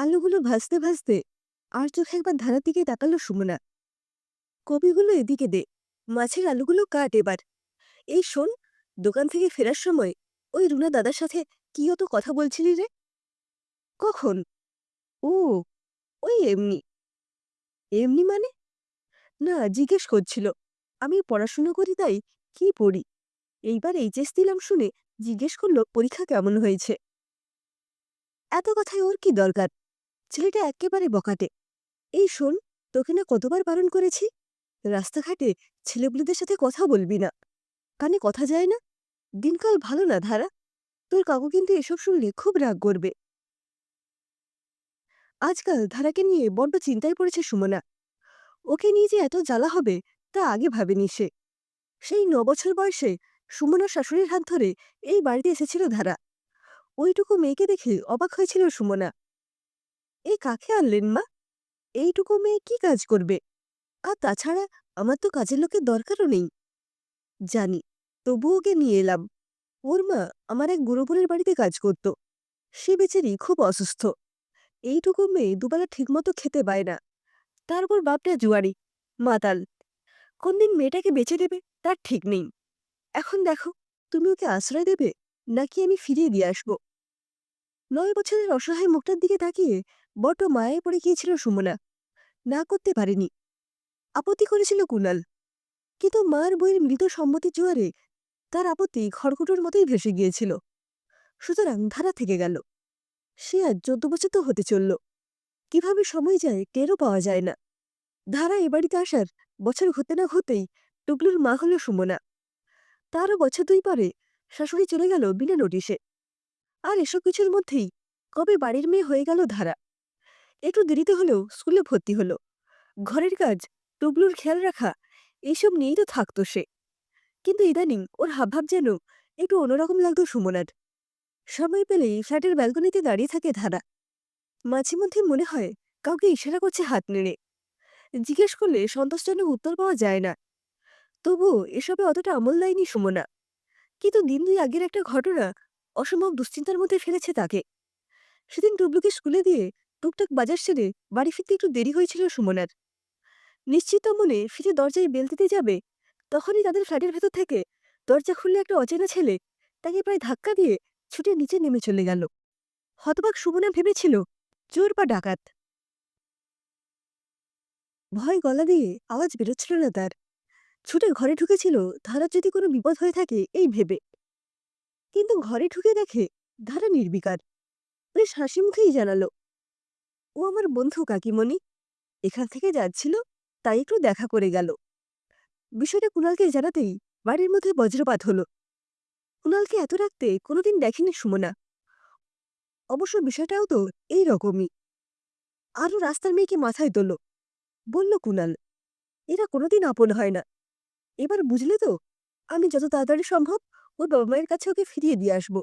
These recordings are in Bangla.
আলুগুলো ভাসতে ভাসতে আর চোখে একবার ধারার দিকে তাকালো সুমনা। কপিগুলো এদিকে দে, মাছের আলুগুলো কাট এবার। এই শোন, দোকান থেকে ফেরার সময় ওই রুনা দাদার সাথে কি অত কথা বলছিলি রে? কখন? ও, ওই এমনি। এমনি মানে? না, জিজ্ঞেস করছিল। আমি পড়াশুনো করি তাই, কি পড়ি? এইবার এইচএস দিলাম শুনে জিজ্ঞেস করল পরীক্ষা কেমন হয়েছে? এত কথায় ওর কি দরকার? ছেলেটা একেবারে বকাটে। এই শোন, তোকে না কতবার বারণ করেছি? রাস্তাঘাটে ছেলেপুলেদের সাথে কথা বলবি না। কানে কথা যায় না? দিনকাল ভালো না ধারা? তোর কাকু কিন্তু এসব শুনলে খুব রাগ করবে। আজকাল ধারাকে নিয়ে বড্ড চিন্তায় পড়েছে সুমনা। ওকে নিয়ে যে এত জ্বালা হবে, তা আগে ভাবেনি সে। সেই ন বছর বয়সে সুমনা শাশুড়ির হাত ধরে এই বাড়িতে এসেছিল ধারা। ওইটুকু মেয়েকে দেখে অবাক হয়েছিল সুমনা। এই কাকে আনলেন মা? এইটুকু মেয়ে কি কাজ করবে? আর তাছাড়া আমার তো কাজের লোকের দরকারও নেই। জানি তবু ওকে নিয়ে এলাম। ওর মা আমার এক গুরুপুরের বাড়িতে কাজ করত। সে বেচারি খুব অসুস্থ। এইটুকু মেয়ে দুবেলা ঠিকমতো খেতে পায় না। তারপর বাপটা জুয়ারি, মাতাল। কোনদিন মেয়েটাকে বেঁচে দেবে তার ঠিক নেই। এখন দেখো, তুমি ওকে আশ্রয় দেবে নাকি আমি ফিরিয়ে দিয়ে আসব? নয় বছরের অসহায় মুখটার দিকে তাকিয়ে বড্ড মায়ে পড়ে গিয়েছিল সুমনা। না করতে পারেনি। আপত্তি করেছিল কুনাল। কিন্তু মার বইয়ের মৃত সম্মতির জোয়ারে তার আপত্তি খড়কুটোর মতোই ভেসে গিয়েছিল। সুতরাং ধারা থেকে গেল। সে আজ চোদ্দ বছর তো হতে চলল। কীভাবে সময় যায় টেরও পাওয়া যায় না। ধারা এ বাড়িতে আসার বছর হতে না হতেই টুকলুর মা হল সুমনা। তারও বছর দুই পরে শাশুড়ি চলে গেল বিনা নোটিশে। আর এসব কিছুর মধ্যেই কবে বাড়ির মেয়ে হয়ে গেল ধারা? একটু দেরিতে হলেও স্কুলে ভর্তি হলো। ঘরের কাজ টুবলুর খেয়াল রাখা এইসব নিয়েই তো থাকতো সে। কিন্তু ইদানিং ওর হাবভাব যেন একটু অন্যরকম লাগতো সুমনার। সময় পেলেই ফ্ল্যাটের ব্যালকনিতে দাঁড়িয়ে থাকে ধারা। মাঝে মধ্যে মনে হয় কাউকে ইশারা করছে হাত নেড়ে। জিজ্ঞেস করলে সন্তোষজনক উত্তর পাওয়া যায় না। তবুও এসবে অতটা আমল দেয়নি সুমনা। কিন্তু দিন দুই আগের একটা ঘটনা অসম্ভব দুশ্চিন্তার মধ্যে ফেলেছে তাকে। সেদিন টুবলুকে স্কুলে দিয়ে টুকটাক বাজার সেরে বাড়ি ফিরতে একটু দেরি হয়েছিল সুমনার। নিশ্চিত মনে ফিরে দরজায় বেল দিতে যাবে, তখনই তাদের ফ্ল্যাটের ভেতর থেকে দরজা খুললে একটা অচেনা ছেলে তাকে প্রায় ধাক্কা দিয়ে ছুটে নিচে নেমে চলে গেল। হতবাক সুমনা ভেবেছিল, চোর বা ডাকাত? ভয় গলা দিয়ে আওয়াজ বেরোচ্ছিল না তার। ছুটে ঘরে ঢুকেছিল, ধারার যদি কোনো বিপদ হয়ে থাকে এই ভেবে। কিন্তু ঘরে ঢুকে দেখে ধারা নির্বিকার। বেশ হাসি মুখেই জানালো ও আমার বন্ধু কাকিমণি। এখান থেকে যাচ্ছিল, তাই একটু দেখা করে গেল। বিষয়টা কুণালকে জানাতেই বাড়ির মধ্যে বজ্রপাত হলো। কুণালকে এত রাখতে কোনোদিন দেখেনি সুমনা। অবশ্য বিষয়টাও তো এই রকমই। আরও রাস্তার মেয়েকে মাথায় তোল। বলল কুণাল, এরা কোনোদিন আপন হয় না। এবার বুঝলে তো, আমি যত তাড়াতাড়ি সম্ভব ওর বাবা মায়ের কাছে ওকে ফিরিয়ে দিয়ে আসব।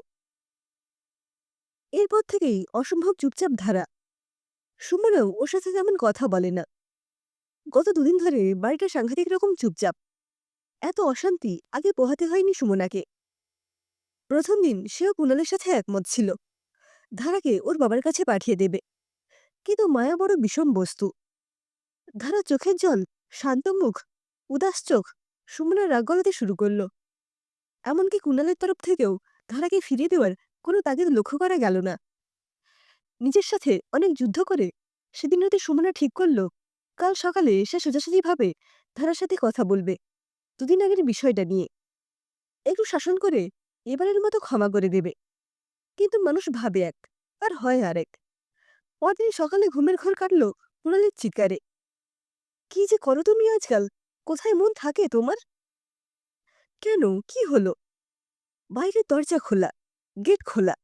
এরপর থেকেই অসম্ভব চুপচাপ ধারা সুমনাও ওর সাথে তেমন কথা বলে না। গত দুদিন ধরে বাড়িটা সাংঘাতিক রকম চুপচাপ। এত অশান্তি আগে পোহাতে হয়নি সুমনাকে। প্রথম দিন সেও কুণালের সাথে একমত ছিল। ধারাকে ওর বাবার কাছে পাঠিয়ে দেবে। কিন্তু মায়া বড় বিষম বস্তু। ধারা চোখের জল, শান্ত মুখ, উদাস চোখ সুমনা রাগ গলাতে শুরু করল। এমনকি কুণালের তরফ থেকেও ধারাকে ফিরিয়ে দেওয়ার কোনো তাগিদ লক্ষ্য করা গেল না। নিজের সাথে অনেক যুদ্ধ করে, সেদিন রাতে সুমনা ঠিক করল, কাল সকালে সে সোজাসুজিভাবে ধারার সাথে কথা বলবে। দুদিন আগের বিষয়টা নিয়ে। একটু শাসন করে এবারের মতো ক্ষমা করে দেবে। কিন্তু মানুষ ভাবে এক, আর হয় আরেক। পরদিন সকালে ঘুমের ঘর কাটল কুণালের চিৎকারে। কি যে করো তুমি আজকাল? কোথায় মন থাকে তোমার? কেন? কি হলো? বাইরের দরজা খোলা, গেট খোলা।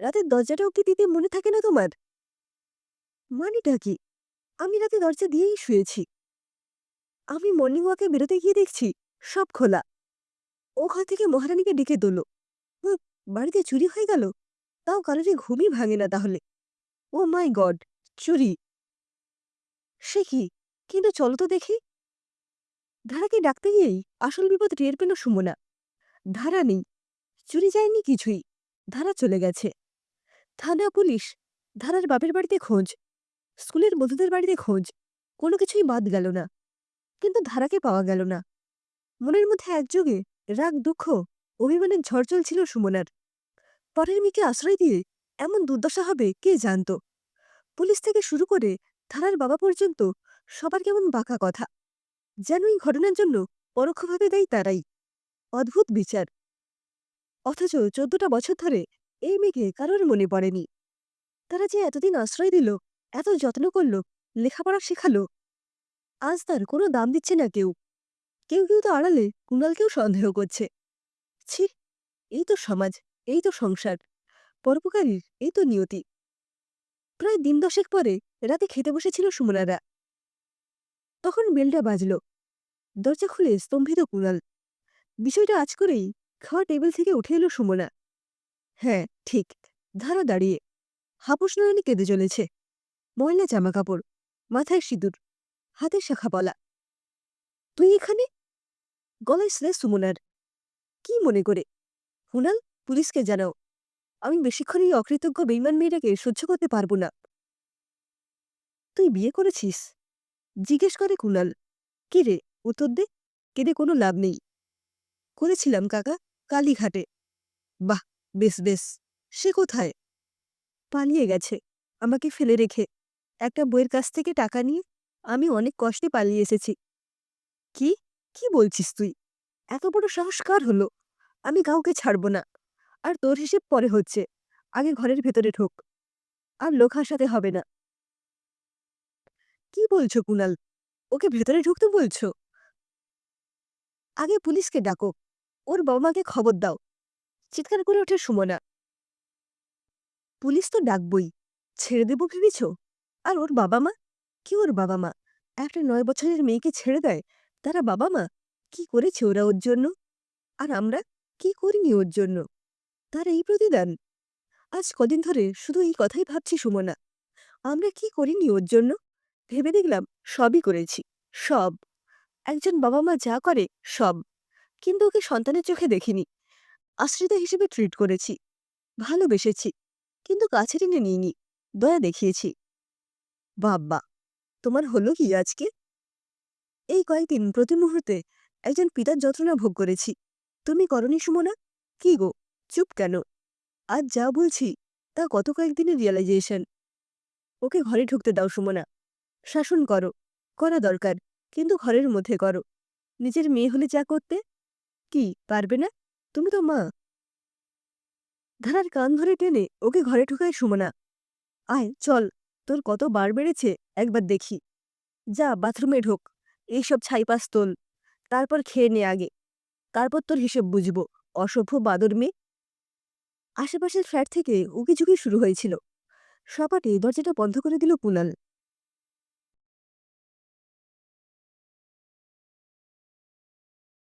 রাতের দরজাটা অব্দি দিতে মনে থাকে না তোমার? মানেটা কি? আমি রাতে দরজা দিয়েই শুয়েছি। আমি মর্নিং ওয়াকে বেরোতে গিয়ে দেখছি, সব খোলা। ও ঘর থেকে মহারানীকে ডেকে দোলো বাড়িতে চুরি হয়ে গেল? তাও কারোরই ঘুমই ভাঙে না তাহলে। ও মাই গড, চুরি। সে কি? কিন্তু চলো তো দেখি। ধারাকে ডাকতে গিয়েই আসল বিপদ টের পেল সুমনা। ধারা নেই। চুরি যায়নি কিছুই। ধারা চলে গেছে। থানা পুলিশ, ধারার বাপের বাড়িতে খোঁজ, স্কুলের বন্ধুদের বাড়িতে খোঁজ, কোনো কিছুই বাদ গেল না। কিন্তু ধারাকে পাওয়া গেল না। মনের মধ্যে একযোগে রাগ, দুঃখ, অভিমানের ঝড় চলছিল সুমনার। পরের মেয়েকে আশ্রয় দিয়ে এমন দুর্দশা হবে কে জানত? পুলিশ থেকে শুরু করে ধারার বাবা পর্যন্ত সবার কেমন বাঁকা কথা। যেন এই ঘটনার জন্য পরোক্ষভাবে দেয় তারাই। অদ্ভুত বিচার। অথচ চোদ্দটা বছর ধরে এই মেয়েকে কারোর মনে পড়েনি। তারা যে এতদিন আশ্রয় দিল, এত যত্ন করল, লেখাপড়া শেখালো, আজ তার কোনো দাম দিচ্ছে না কেউ। কেউ কেউ তো আড়ালে কুণালকেও সন্দেহ করছে। ছি, এই তো সমাজ, এই তো সংসার, পরোপকারীর এই তো নিয়তি। প্রায় দিন দশেক পরে রাতে খেতে বসেছিল সুমনারা। তখন বেলটা বাজল। দরজা খুলে স্তম্ভিত কুণাল। বিষয়টা আজ করেই খাওয়া টেবিল থেকে উঠে এলো সুমনা। হ্যাঁ ঠিক। ধারা দাঁড়িয়ে। হাপুস নয়নে কেঁদে চলেছে ময়লা জামা কাপড় মাথায় সিঁদুর, হাতে শাখা বলা। তুই এখানে? গলায় স্লেস সুমনার। কি মনে করে? হুনাল, পুলিশকে জানাও। আমি বেশিক্ষণ এই অকৃতজ্ঞ বেইমান মেয়েটাকে সহ্য করতে পারব না। তুই বিয়ে করেছিস? জিজ্ঞেস করে কুণাল কে রে, উত্তর দে। কেঁদে কোনো লাভ নেই। করেছিলাম, কাকা। কালীঘাটে। বাহ! বেশ বেশ। সে কোথায়? পালিয়ে গেছে। আমাকে ফেলে রেখে। একটা বইয়ের কাছ থেকে টাকা নিয়ে আমি অনেক কষ্টে পালিয়ে এসেছি। কি? কি বলছিস তুই? এত বড় সাহস কার হলো? আমি কাউকে ছাড়ব না। আর তোর হিসেব পরে হচ্ছে। আগে ঘরের ভেতরে ঢোক। আর লোক হাসাতে হবে না। কি বলছো কুনাল? ওকে ভেতরে ঢুকতে বলছো? আগে পুলিশকে ডাকো। ওর বাবা মাকে খবর দাও। চিৎকার করে ওঠে সুমনা। পুলিশ তো ডাকবই, ছেড়ে দেবো ভেবেছ? আর ওর বাবা মা? কি ওর বাবা মা? একটা নয় বছরের মেয়েকে ছেড়ে দেয়? তারা বাবা মা? কি করেছে ওরা ওর জন্য? আর আমরা কি করিনি ওর জন্য? তার এই প্রতিদান। আজ কদিন ধরে শুধু এই কথাই ভাবছি সুমনা। আমরা কি করিনি ওর জন্য? ভেবে দেখলাম সবই করেছি, সব। একজন বাবা মা যা করে সব। কিন্তু ওকে সন্তানের চোখে দেখিনি। আশ্রিতা হিসেবে ট্রিট করেছি। ভালোবেসেছি। কিন্তু কাছে টেনে নিইনি। দয়া দেখিয়েছি। বাব্বা, তোমার হলো কি আজকে? এই কয়েকদিন প্রতি মুহূর্তে একজন পিতার যন্ত্রণা ভোগ করেছি। তুমি করনি সুমনা? কি গো, চুপ কেন? আজ যা বলছি, তা গত কয়েকদিনের রিয়ালাইজেশন ওকে ঘরে ঢুকতে দাও সুমনা। শাসন করো। করা দরকার, কিন্তু ঘরের মধ্যে করো। নিজের মেয়ে হলে যা করতে? কি, পারবে না? তুমি তো মা। ধারার কান ধরে টেনে ওকে ঘরে ঢুকায় সুমনা। আয়, চল, তোর কত বার বেড়েছে, একবার দেখি। যা, বাথরুমে ঢোক, এইসব ছাইপাস তোল। তারপর খেয়ে নে আগে। তারপর তোর হিসেব বুঝব, অসভ্য বাদর মেয়ে। আশেপাশের ফ্ল্যাট থেকে উকিঝুঁকি শুরু হয়েছিল। সপাটে দরজাটা বন্ধ করে দিল কুনাল।